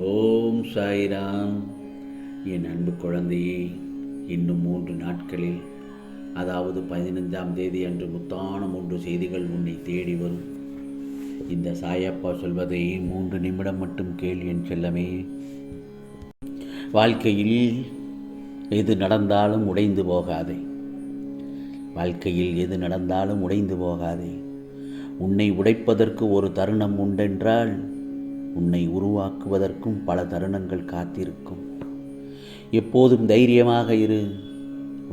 ஓம் சாய்ராம். என் அன்பு குழந்தையே இன்னும் மூன்று நாட்களில் அதாவது பதினைந்தாம் தேதி அன்று முத்தான மூன்று செய்திகள் உன்னை தேடி வரும். இந்த சாயப்பா சொல்வதை மூன்று நிமிடம் மட்டும் கேள் என் செல்லமே. வாழ்க்கையில் எது நடந்தாலும் உடைந்து போகாதே. வாழ்க்கையில் எது நடந்தாலும் உடைந்து போகாதே. உன்னை உடைப்பதற்கு ஒரு தருணம் உண்டென்றால் உன்னை உருவாக்குவதற்கும் பல தருணங்கள் காத்திருக்கும். எப்போதும் தைரியமாக இரு.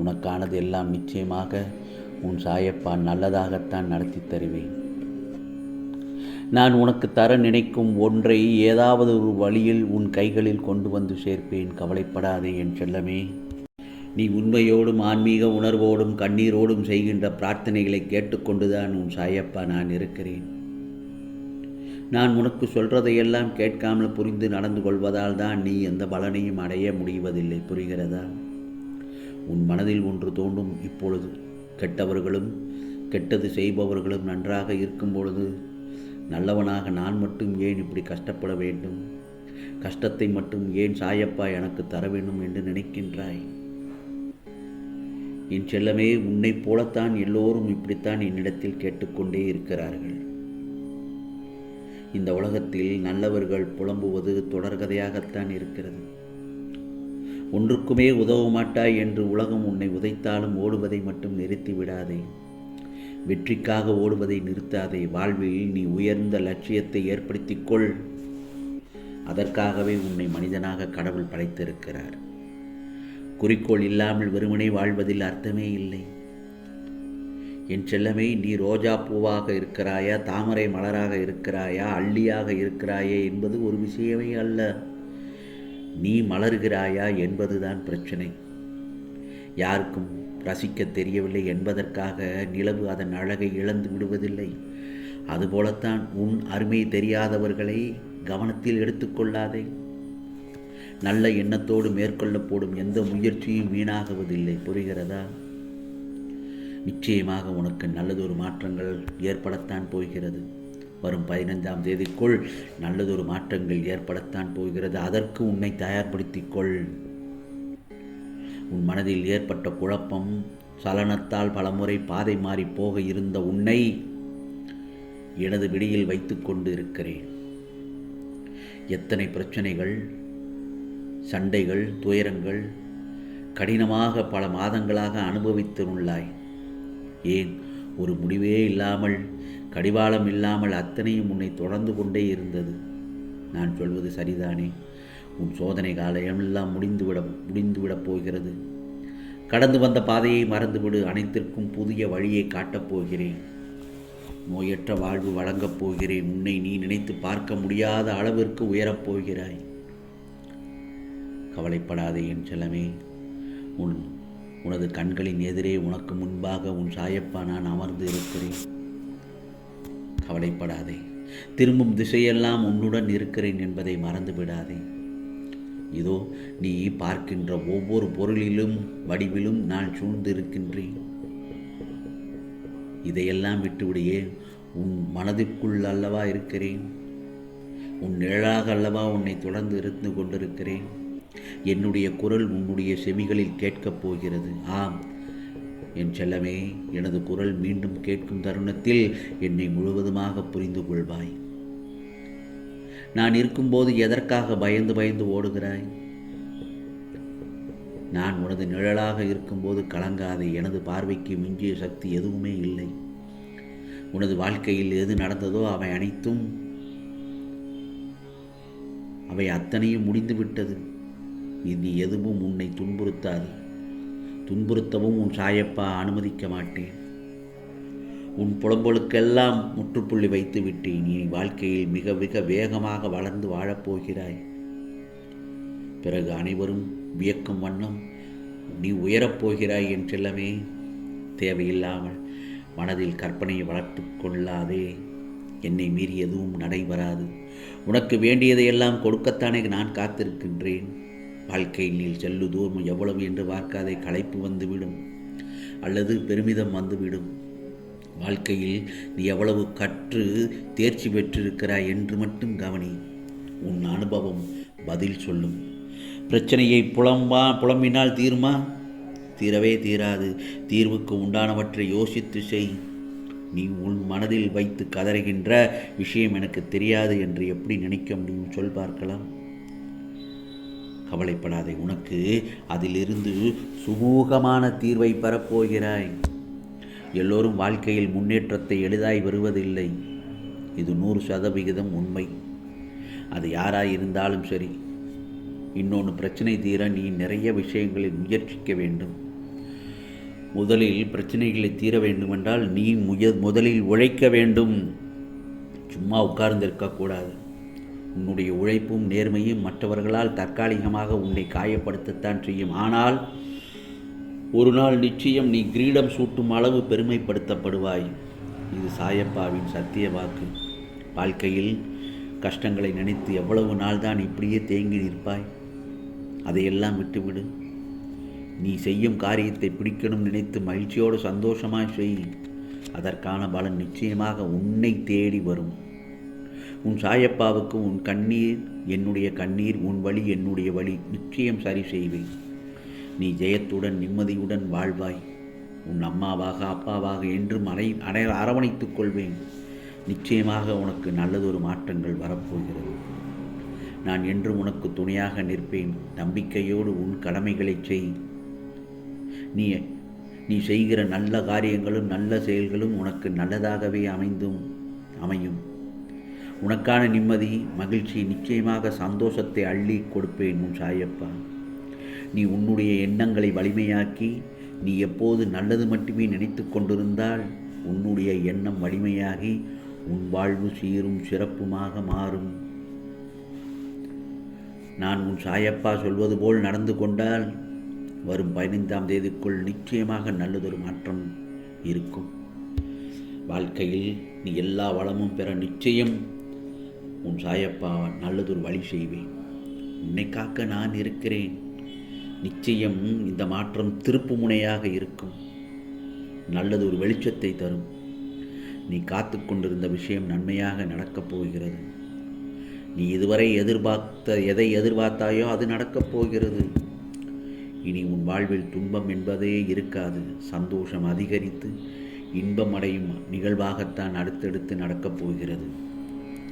உனக்கானது எல்லாம் நிச்சயமாக உன் சாயப்பா நல்லதாகத்தான் நடத்தி தருவேன். நான் உனக்கு தர நினைக்கும் ஒன்றை ஏதாவது ஒரு வழியில் உன் கைகளில் கொண்டு வந்து சேர்ப்பேன். கவலைப்படாதே என் செல்லமே. நீ உண்மையோடும் ஆன்மீக உணர்வோடும் கண்ணீரோடும் செய்கின்ற பிரார்த்தனைகளை கேட்டுக்கொண்டுதான் உன் சாயப்பா நான் இருக்கிறேன். நான் உனக்கு சொல்றதையெல்லாம் கேட்காமல் புரிந்து நடந்து கொள்வதால் தான் நீ எந்த பலனையும் அடைய முடிவதில்லை. புரிகிறதா? உன் மனதில் ஒன்று தோன்றும் இப்பொழுது. கெட்டவர்களும் கெட்டது செய்பவர்களும் நன்றாக இருக்கும் பொழுது நல்லவனாக நான் மட்டும் ஏன் இப்படி கஷ்டப்பட வேண்டும்? கஷ்டத்தை மட்டும் ஏன் சாயப்பா எனக்கு தர வேண்டும் என்று நினைக்கின்றாய்? என் செல்லமே உன்னைப் போலத்தான் எல்லோரும் இப்படித்தான் என்னிடத்தில் கேட்டுக்கொண்டே இருக்கிறார்கள். இந்த உலகத்தில் நல்லவர்கள் புலம்புவது தொடர்கதையாகத்தான் இருக்கிறது. ஒன்றுக்குமே உதவ மாட்டாய் என்று உலகம் உன்னை உதைத்தாலும் ஓடுவதை மட்டும் நிறுத்தி விடாதே. வெற்றிக்காக ஓடுவதை நிறுத்தாதே. வாழ்வில் நீ உயர்ந்த லட்சியத்தை ஏற்படுத்திக் கொள். அதற்காகவே உன்னை மனிதனாக கடவுள் படைத்திருக்கிறார். குறிக்கோள் இல்லாமல் வெறுமனே வாழ்வதில் அர்த்தமே இல்லை. என் செல்லமே நீ ரோஜா பூவாக இருக்கிறாயா தாமரை மலராக இருக்கிறாயா அள்ளியாக இருக்கிறாயே என்பது ஒரு விஷயமே அல்ல. நீ மலர்கிறாயா என்பதுதான் பிரச்சனை. யாருக்கும் ரசிக்க தெரியவில்லை என்பதற்காக நிலவு அதன் அழகை இழந்து விடுவதில்லை. அதுபோலத்தான் உன் அருமை தெரியாதவர்களை கவனத்தில் எடுத்துக்கொள்ளாதே நல்ல எண்ணத்தோடு மேற்கொள்ளப்படும் எந்த முயற்சியும் வீணாகுவதில்லை. புரிகிறதா? நிச்சயமாக உனக்கு நல்லதொரு மாற்றங்கள் ஏற்படத்தான் போகிறது. வரும் பதினைந்தாம் தேதிக்குள் நல்லதொரு மாற்றங்கள் ஏற்படத்தான் போகிறது. அதற்கு உன்னை தயார்படுத்திக் கொள். உன் மனதில் ஏற்பட்ட குழப்பம் சலனத்தால் பலமுறை பாதை மாறி போக இருந்த உன்னை எனது விடியில் வைத்துக்கொண்டு இருக்கிறேன் எத்தனை பிரச்சனைகள் சண்டைகள் துயரங்கள் கடினமாக பல மாதங்களாக அனுபவித்துள்ளாய் ஏன்? ஒரு முடிவே இல்லாமல் கடிவாளம் இல்லாமல் அத்தனையும் உன்னை தொடர்ந்து கொண்டே இருந்தது. நான் சொல்வது சரிதானே? உன் சோதனை காலமெல்லாம் முடிந்துவிட முடிந்துவிடப் போகிறது. கடந்து வந்த பாதையை மறந்துவிடு. அனைத்திற்கும் புதிய வழியை காட்டப் போகிறேன். நோயற்ற வாழ்வு வழங்கப் போகிறேன். உன்னை நீ நினைத்து பார்க்க முடியாத அளவிற்கு உயரப் போகிறாய். கவலைப்படாதே என் செல்லமே. உன் உனது கண்களின் எதிரே உனக்கு முன்பாக உன் சாயப்பா நான் அமர்ந்து இருக்கிறேன். கவலைப்படாதே. திரும்பும் திசையெல்லாம் உன்னுடன் இருக்கிறேன் என்பதை மறந்து விடாதே இதோ நீ பார்க்கின்ற ஒவ்வொரு பொருளிலும் வடிவிலும் நான் சூழ்ந்திருக்கின்றேன். இதையெல்லாம் விட்டுவிடையே உன் மனதிற்குள் அல்லவா இருக்கிறேன்? உன் நிழலாக அல்லவா உன்னை தொடர்ந்து இருந்து கொண்டிருக்கிறேன் என்னுடைய குரல் உன்னுடைய செவிகளில் கேட்கப் போகிறது. ஆம். என் செல்லமே எனது குரல் மீண்டும் கேட்கும் தருணத்தில் என்னை முழுவதுமாக புரிந்து கொள்வாய் நான் இருக்கும்போது எதற்காக பயந்து பயந்து ஓடுகிறாய்? நான் உனது நிழலாக இருக்கும்போது கலங்காதே எனது பார்வைக்கு மிஞ்சிய சக்தி எதுவுமே இல்லை. உனது வாழ்க்கையில் எது நடந்ததோ அவை அனைத்தும் அவை அத்தனையும் முடிந்துவிட்டது. இனி எதுவும் உன்னை துன்புறுத்தாது. துன்புறுத்தவும் உன் சாயப்பா அனுமதிக்க மாட்டேன். உன் புலம்பலுக்கெல்லாம் முற்றுப்புள்ளி வைத்து விட்டேன். நீ வாழ்க்கையில் மிக மிக வேகமாக வளர்ந்து வாழப்போகிறாய். பிறகு அனைவரும் வியக்கும் வண்ணம் நீ உயரப்போகிறாய் என் செல்லமே தேவையில்லாமல் மனதில் கற்பனையை வளர்த்து கொள்ளாதே. என்னை மீறி எதுவும் நடைபெறாது உனக்கு வேண்டியதையெல்லாம் கொடுக்கத்தானே நான் காத்திருக்கின்றேன். வாழ்க்கையில் நீ செல்லு தூரம் எவ்வளவு என்று பார்க்காதே களைப்பு வந்துவிடும் அல்லது பெருமிதம் வந்துவிடும். வாழ்க்கையில் நீ எவ்வளவு கற்று தேர்ச்சி பெற்றிருக்கிறாய் என்று மட்டும் கவனி. உன் அனுபவம் பதில் சொல்லும். பிரச்சனையை புலம்பா புலம்பினால் தீருமா? தீரவே தீராது. தீர்வுக்கு உண்டானவற்றை யோசித்து செய். நீ உன் மனதில் வைத்து கதறுகின்ற விஷயம் எனக்கு தெரியாது என்று எப்படி நினைக்க முடியும்? சொல் பார்க்கலாம். கவலைப்படாதே உனக்கு அதிலிருந்து சுமூகமான தீர்வை பெறப்போகிறாய். எல்லோரும் வாழ்க்கையில் முன்னேற்றத்தை எளிதாய் வருவதில்லை இது நூறு சதவிகிதம் உண்மை. அது யாராக இருந்தாலும் சரி இன்னொன்று பிரச்சனை தீர நீ நிறைய விஷயங்களை முயற்சிக்க வேண்டும். முதலில் பிரச்சனைகளை தீர வேண்டுமென்றால் நீ முய முதலில் உழைக்க வேண்டும். சும்மா உட்கார்ந்திருக்கக்கூடாது. உன்னுடைய உழைப்பும் நேர்மையும் மற்றவர்களால் தற்காலிகமாக உன்னை காயப்படுத்தத்தான் செய்யும். ஆனால் ஒரு நாள் நிச்சயம் நீ கிரீடம் சூட்டும் அளவு பெருமைப்படுத்தப்படுவாய். இது சாயப்பாவின் சத்திய வாக்கு. வாழ்க்கையில் கஷ்டங்களை நினைத்து எவ்வளவு நாள் தான் இப்படியே தேங்கி நிற்பாய்? அதையெல்லாம் விட்டுவிடு. நீ செய்யும் காரியத்தை பிடிக்கணும் நினைத்து மகிழ்ச்சியோடு சந்தோஷமாய் செய். அதற்கான பலன் நிச்சயமாக உன்னை தேடி வரும். உன் சாயப்பாவுக்கு உன் கண்ணீர் என்னுடைய கண்ணீர் உன் வழி என்னுடைய வழி நிச்சயம் சரி செய்வேன் நீ ஜெயத்துடன் நிம்மதியுடன் வாழ்வாய். உன் அம்மாவாக அப்பாவாக என்றும் அரை அரை அரவணைத்துக் கொள்வேன். நிச்சயமாக உனக்கு நல்லதொரு மாற்றங்கள் வரப்போகிறது. நான் என்றும் உனக்கு துணையாக நிற்பேன். நம்பிக்கையோடு உன் கடமைகளைச் செய். நீ நீ செய்கிற நல்ல காரியங்களும் நல்ல செயல்களும் உனக்கு நல்லதாகவே அமைந்தும் அமையும். உனக்கான நிம்மதி மகிழ்ச்சி நிச்சயமாக சந்தோஷத்தை அள்ளி கொடுப்பேன் உன் சாயப்பா. நீ உன்னுடைய எண்ணங்களை வலிமையாக்கி நீ எப்போது நல்லது மட்டுமே நினைத்து கொண்டிருந்தால் உன்னுடைய எண்ணம் வலிமையாகி உன் வாழ்வு சீரும் சிறப்புமாக மாறும். நான் உன் சாயப்பா சொல்வது போல் நடந்து கொண்டால் வரும் பதினைந்தாம் தேதிக்குள் நிச்சயமாக நல்லதொரு மாற்றம் இருக்கும். வாழ்க்கையில் நீ எல்லா வளமும் பெற நிச்சயம். உன் சாயப்பா நல்லதொரு வழி செய்வேன் உன்னை காக்க நான் இருக்கிறேன். நிச்சயம் இந்த மாற்றம் திருப்பு முனையாக இருக்கும். நல்லது ஒரு வெளிச்சத்தை தரும். நீ காத்து கொண்டிருந்த விஷயம் நன்மையாக நடக்கப் போகிறது. நீ இதுவரை எதிர்பார்த்த எதை எதிர்பார்த்தாயோ அது நடக்கப் போகிறது. இனி உன் வாழ்வில் துன்பம் என்பதே இருக்காது. சந்தோஷம் அதிகரித்து இன்பம் அடையும் நிகழ்வாகத்தான் அடுத்தடுத்து நடக்கப் போகிறது.